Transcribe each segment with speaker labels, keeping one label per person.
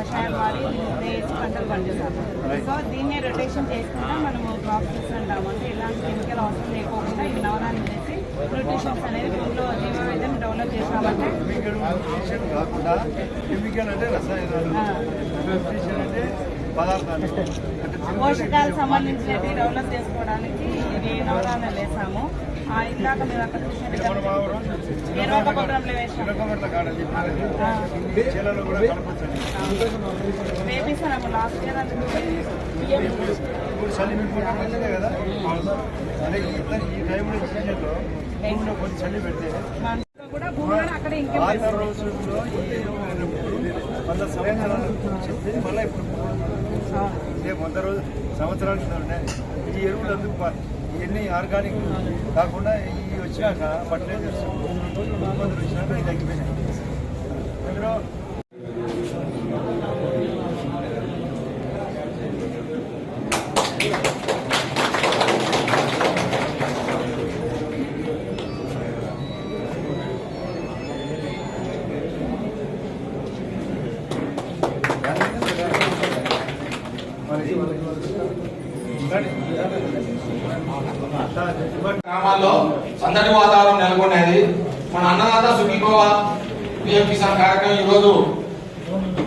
Speaker 1: కషాయం వాడి వేసి పంటలు పండిస్తాము సో దీన్నే రొటేషన్ చేసుకుంటా మనము క్రాప్స్ చేస్తుంటాము. అంటే ఇలాంటి కెమికల్ అవసరం లేకోకుండా ఈ నవధాన్యం వేసి న్యూట్రిషన్స్ అనేది భూమిలో జీవవైద్యం డెవలప్ చేస్తామంటే
Speaker 2: కాకుండా కెమికల్ అంటే రసాయనాలు. అంటే
Speaker 1: పోషకాలు సంబంధించినవి డెవలప్ చేసుకోవడానికి ఇది నవధాన్యాలు వేసాము. ఆ, ఇందాక మీరు అక్కడ చూసినట్టు వేసాము. వేపిస్తాము లాస్ట్ ఇయర్ అందుకు కూడా భూమిలో అక్కడ ఇంకే
Speaker 2: సంవత్సరాలు చెప్తే మళ్ళీ ఇప్పుడు ఇదే వంద రోజు సంవత్సరాల కింద ఉన్నాయి ఈ ఎరువులు అందుకు ఇవన్నీ ఆర్గానిక్ కాకుండా ఇవి వచ్చినాక ఫర్టిలైజర్స్ మందులు వచ్చినాక ఇవి తగ్గిపోయినాయి అందులో
Speaker 3: గ్రామాల్లో సందడి వాతావరణం నెలకొనేది మన అన్నదాత సుఖీభవ పిఎం కిసాన్ కార్యక్రమం ఈరోజు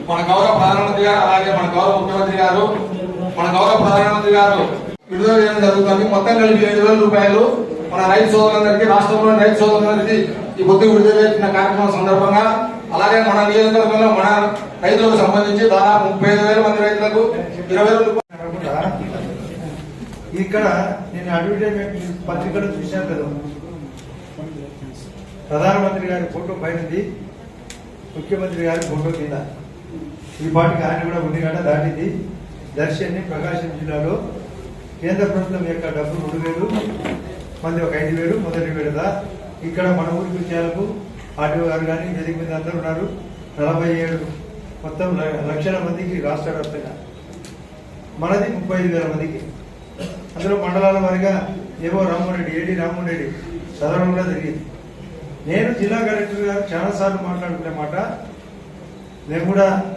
Speaker 3: మన గౌరవ ప్రధానమంత్రి గారు అలాగే మన గౌరవ ముఖ్యమంత్రి గారు మన గౌరవ ప్రధానమంత్రి గారు విడుదల చేయడం జరుగుతుంది. మొత్తం కలిపి ఐదు వేల రూపాయలు మన రైతు సోదరులందరికీ రాష్ట్రంలోని రైతు సోదరులందరికీ ఈ పొద్దు విడుదల చేసిన కార్యక్రమం సందర్భంగా అలాగే మన నియోజకవర్గంలో మన రైతులకు సంబంధించి దాదాపు ముప్పై ఐదు వేల మంది రైతులకు ఇరవై
Speaker 2: ఇక్కడ నేను అడ్వర్టైజ్మెంట్ పత్రికలు చూశాను కదా. ప్రధానమంత్రి గారి ఫోటో పైనది ముఖ్యమంత్రి గారి ఫోటో కింద. ఈ పాటికి ఆయన కూడా ఉంది కదా దాటింది. దర్శన్ని ప్రకాశం జిల్లాలో కేంద్ర ప్రభుత్వం యొక్క డబ్బు రెండు వేలు మంది ఒక ఐదు వేలు మొదటి విడత. ఇక్కడ మన ఊరి విషయాలకు ఆర్టీఓ గారు కానీ వేదిక మీద అందరూ ఉన్నారు. నలభై ఏడు మొత్తం ల- లక్షల మందికి రాష్ట్ర వ్యాప్తంగా. మనది ముప్పై ఐదు వేల మందికి. అందులో మండలాల వారిగా ఏవో రామ్మోహన్ రెడ్డి ఏడి రామ్మోహన్ రెడ్డి చదవడం కూడా జరిగింది. నేను జిల్లా కలెక్టర్ గారు చాలాసార్లు మాట్లాడుకునే మాట నేను కూడా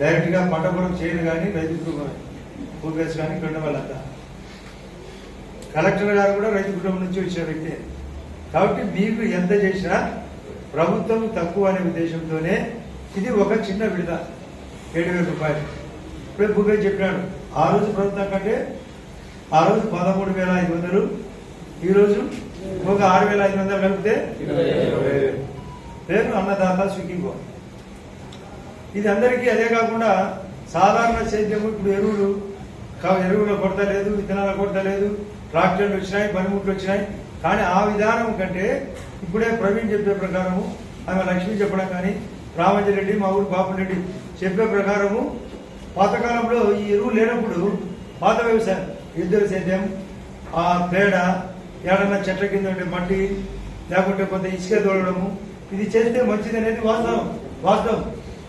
Speaker 2: డైరెక్ట్గా పంట చేయను కానీ రైతు కుటుంబం భూపేశ్ కానీ కొండ వాళ్ళంతా. కలెక్టర్ గారు కూడా రైతు కుటుంబం నుంచి వచ్చిన వ్యక్తి. కాబట్టి మీకు ఎంత చేసినా ప్రభుత్వం తక్కువ అనే ఉద్దేశంతోనే ఇది ఒక చిన్న విడత ఏడు వేల రూపాయలు. ఇప్పుడే భూపేశ్ చెప్పాడు ఆ రోజు ప్రభుత్వం కంటే ఆ రోజు పదమూడు వేల ఐదు వందలు ఈరోజు ఒక ఆరు వేల ఐదు వందలు కలిపితే రేపు అన్నదాత స్విగ్గింగో ఇది అందరికీ అదే కాకుండా సాధారణ సేద్యము ఇప్పుడు ఎరువులు ఎరువుల కొరత లేదు విత్తనాల కొరత లేదు ట్రాక్టర్లు వచ్చినాయి పనిముట్లు వచ్చినాయి కానీ ఆ విధానం కంటే ఇప్పుడే ప్రవీణ్ చెప్పే ప్రకారము ఆమె లక్ష్మి చెప్పడం కానీ రామంజన్ రెడ్డి మా ఊరు బాపు రెడ్డి చెప్పే ప్రకారము పాతకాలంలో ఈ ఎరువు లేనప్పుడు పాత వ్యవసాయం ఇద్దరు సేద్యం ఆ పేడ ఏడన్నా చెట్ల కింద ఉండే మట్టి లేకుంటే కొంత ఇసుక తోడడము ఇది చేస్తే మంచిది అనేది వాస్తవం వాస్తవం.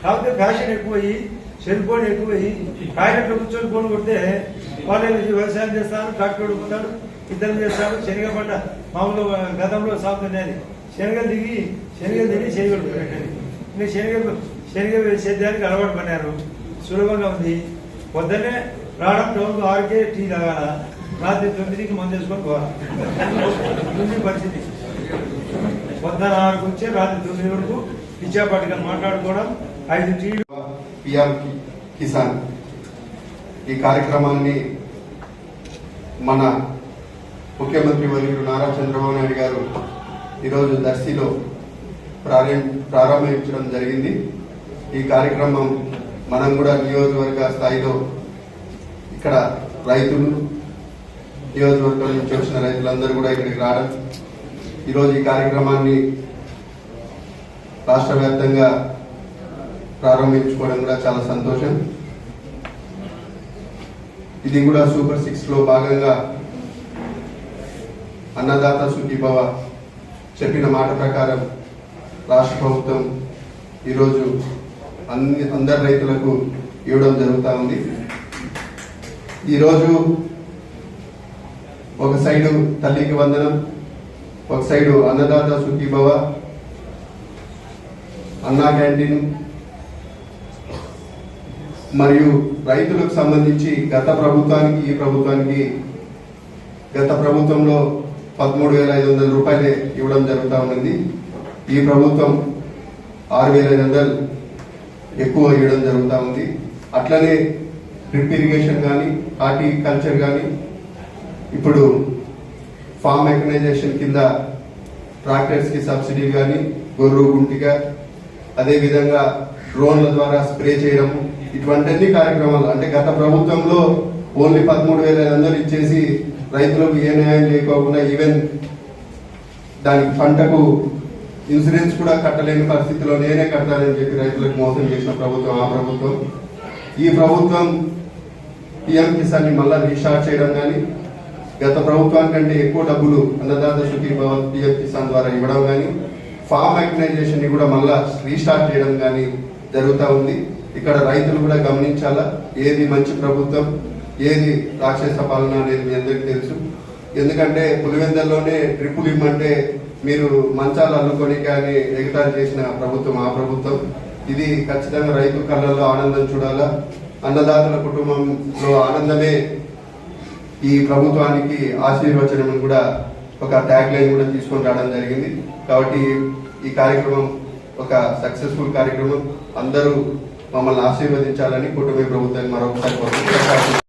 Speaker 2: కాకపోతే ఫ్యాషన్ ఎక్కువయ్యి సెల్ ఫోన్ ఎక్కువయ్యి టాయిలెట్లో కూర్చొని ఫోన్ కొడితే వాళ్ళు వ్యవసాయం చేస్తారు ట్రాక్టర్ పోతాడు ఇద్దరు చేస్తాడు శనగ పంట మామూలుగా గతంలో సాగు శనగలు దిగి శనగలు దిగి శనగలు పెట్టండి ఇంకా శనగ శనగ సేద్యానికి అలవాటు పడినారు సులభంగా ఉంది. పొద్దున్నే రావడం టౌన్ ఆరుకే టీ తాగాల? రాత్రి తొమ్మిదికి మందు వేసుకొని పోవాలి? ఇది పరిస్థితి. పొద్దున ఆరుకు వచ్చి రాత్రి తొమ్మిది వరకు పిచ్చాపాటిగా మాట్లాడుకోవడం ఐదు టీలు.
Speaker 4: పిఎం కిసాన్. ఈ కార్యక్రమాన్ని మన ముఖ్యమంత్రి వర్యుడు నారా చంద్రబాబు నాయుడు గారు ఈరోజు దర్శిలో ప్రారంభించడం జరిగింది. ఈ కార్యక్రమం మనం కూడా నియోజకవర్గ స్థాయిలో ఇక్కడ రైతులు నియోజకవర్గం నుంచి వచ్చిన రైతులందరూ కూడా ఇక్కడికి రావడం. ఈరోజు ఈ కార్యక్రమాన్ని రాష్ట్ర వ్యాప్తంగా ప్రారంభించుకోవడం కూడా చాలా సంతోషం. ఇది కూడా సూపర్ సిక్స్లో భాగంగా అన్నదాత సుఖీభవ చెప్పిన మాట ప్రకారం రాష్ట్ర ప్రభుత్వం ఈరోజు అన్ని అందరి రైతులకు ఇవ్వడం జరుగుతూ ఉంది. ఈరోజు ఒక సైడు తల్లికి వందనం ఒక సైడు అన్నదాత సుఖీభవ అన్నా క్యాంటీన్ మరియు రైతులకు సంబంధించి గత ప్రభుత్వానికి ఈ ప్రభుత్వానికి గత ప్రభుత్వంలో పదమూడు వేల ఐదు వందల రూపాయలే ఇవ్వడం జరుగుతూ ఉన్నది. ఈ ప్రభుత్వం ఆరు వేల ఐదు వందలు ఎక్కువ ఇవ్వడం జరుగుతూ ఉంది. అట్లనే డ్రిప్ ఇరిగేషన్ కానీ హార్టికల్చర్ కానీ ఇప్పుడు ఫామ్ మెకనైజేషన్ కింద ట్రాక్టర్స్కి సబ్సిడీ కానీ గొర్రు గుంటిగా అదేవిధంగా డ్రోన్ల ద్వారా స్ప్రే చేయడం ఇటువంటి అన్ని కార్యక్రమాలు అంటే గత ప్రభుత్వంలో ఓన్లీ పదమూడు వేల ఐదు వందలు ఇచ్చేసి రైతులకు ఏ న్యాయం చేయకోకుండా ఈవెన్ దానికి పంటకు ఇన్సూరెన్స్ కూడా కట్టలేని పరిస్థితిలో నేనే కట్టాలని చెప్పి రైతులకు మోసం చేసిన ప్రభుత్వం ఆ ప్రభుత్వం. ఈ ప్రభుత్వం పిఎం కిసాన్ని మళ్ళా రీస్టార్ట్ చేయడం కానీ గత ప్రభుత్వానికంటే ఎక్కువ డబ్బులు అన్నదాత సుఖీ భవన్ పిఎం కిసాన్ ద్వారా ఇవ్వడం కానీ ఫామ్ మెకనైజేషన్ని కూడా మళ్ళా రీస్టార్ట్ చేయడం కానీ జరుగుతూ ఉంది. ఇక్కడ రైతులు కూడా గమనించాలా? ఏది మంచి ప్రభుత్వం? ఏది రాక్షస పాలన అనేది మీ అందరికీ తెలుసు. ఎందుకంటే పులివెందల్లోనే ట్రిపుల్ ఇమ్మంటే మీరు మంచాలు అల్లుకొని కానీ ఎగతాళి చేసిన ప్రభుత్వం ఆ ప్రభుత్వం. ఇది ఖచ్చితంగా రైతు కళ్ళల్లో ఆనందం చూడాలా? అన్నదాతల కుటుంబంలో ఆనందమే ఈ ప్రభుత్వానికి ఆశీర్వచనం అని కూడా ఒక ట్యాగ్ లైన్ కూడా తీసుకొని రావడం జరిగింది. కాబట్టి ఈ కార్యక్రమం ఒక సక్సెస్ఫుల్ కార్యక్రమం. అందరూ మమ్మల్ని ఆశీర్వదించాలని కుటుంబ ప్రభుత్వాన్ని మరొకసారి